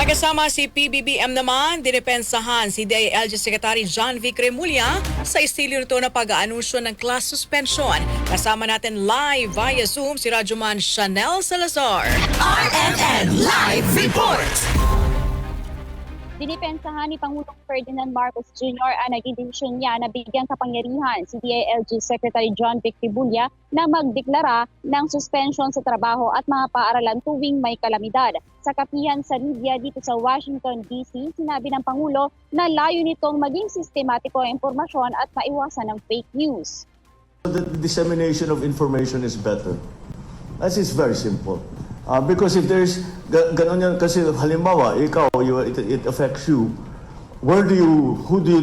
May kasama si PBBM naman, dinepensahan si DILG Secretary John V. Cremulya sa estilo nito na pag-aanunsyo ng class suspension. Kasama natin live via Zoom si Rajuman Chanel Salazar. RMN Live Report! Dinipensahan ni Pangulong Ferdinand Marcos Jr. ang naging desisyon niya na bigyang kapangyarihan si DILG Secretary John Vic Tibulia na magdeklara ng suspension sa trabaho at mga paaralan tuwing may kalamidad. Sa kapihan sa media dito sa Washington DC, sinabi ng Pangulo na layo nitong maging sistematiko ang impormasyon at maiwasan ng fake news. The dissemination of information is better. That is very simple. Uh, because if there's, ga- ganon yan, kasi halimbawa, ikaw, you, it, it affects you, where do you, who do you,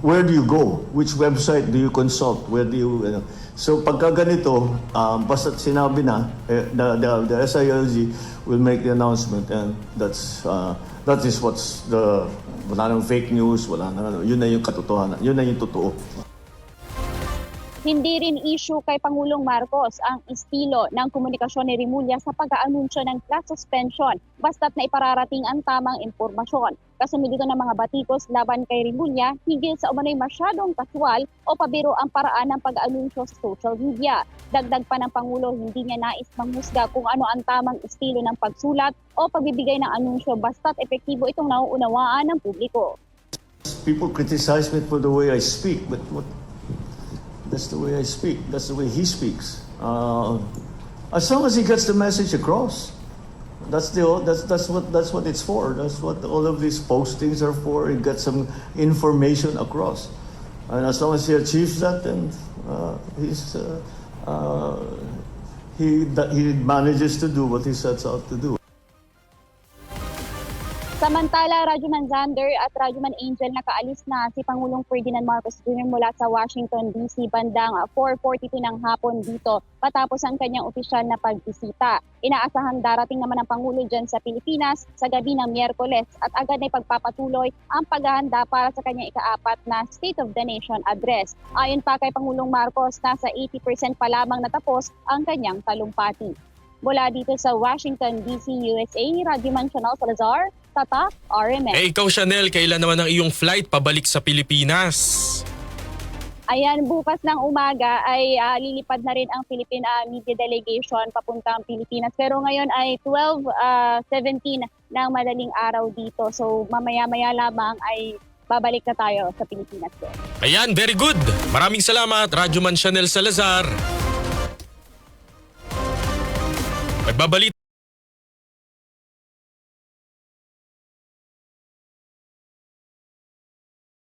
where do you go? Which website do you consult? Where do you, ano? So pagka ganito, um, basta sinabi na, eh, the, the, the SILG will make the announcement and that's, uh, that is what's the, wala nang fake news, wala nang ano, yun na yung katotohanan, yun na yung totoo. Hindi rin issue kay Pangulong Marcos ang estilo ng komunikasyon ni Rimulya sa pag-aanunsyo ng class suspension basta't na ipararating ang tamang impormasyon. Kasunod dito ng mga batikos laban kay Rimulya, higil sa umano'y masyadong kaswal o pabiro ang paraan ng pag-aanunsyo sa social media. Dagdag pa ng Pangulo, hindi niya nais manghusga kung ano ang tamang estilo ng pagsulat o pagbibigay ng anunsyo basta't epektibo itong nauunawaan ng publiko. People criticize me for the way I speak, but what, that's the way I speak. That's the way he speaks. Uh, as long as he gets the message across, that's the that's that's what that's what it's for. That's what all of these postings are for. He gets some information across, and as long as he achieves that, then uh, he's uh, uh, he he manages to do what he sets out to do. Samantala, Rajuman Zander at Rajuman Angel nakaalis na si Pangulong Ferdinand Marcos Jr. mula sa Washington DC bandang ah, 4.42 ng hapon dito patapos ang kanyang opisyal na pagbisita. Inaasahang darating naman ang Pangulo dyan sa Pilipinas sa gabi ng Miyerkules at agad na ipagpapatuloy ang paghahanda para sa kanyang ikaapat na State of the Nation address. Ayon pa kay Pangulong Marcos, nasa 80% pa lamang natapos ang kanyang talumpati. Mula dito sa Washington DC, USA, Radyo Chanel Salazar, Tata, RMN. Eh ikaw Chanel, kailan naman ang iyong flight pabalik sa Pilipinas? Ayan, bukas ng umaga ay ah, lilipad na rin ang Philippine ah, Media Delegation papuntang Pilipinas. Pero ngayon ay 12.17 ng madaling araw dito. So mamaya-maya lamang ay babalik na tayo sa Pilipinas. Ayan, very good. Maraming salamat, Radyoman Chanel Salazar. Nagbabalit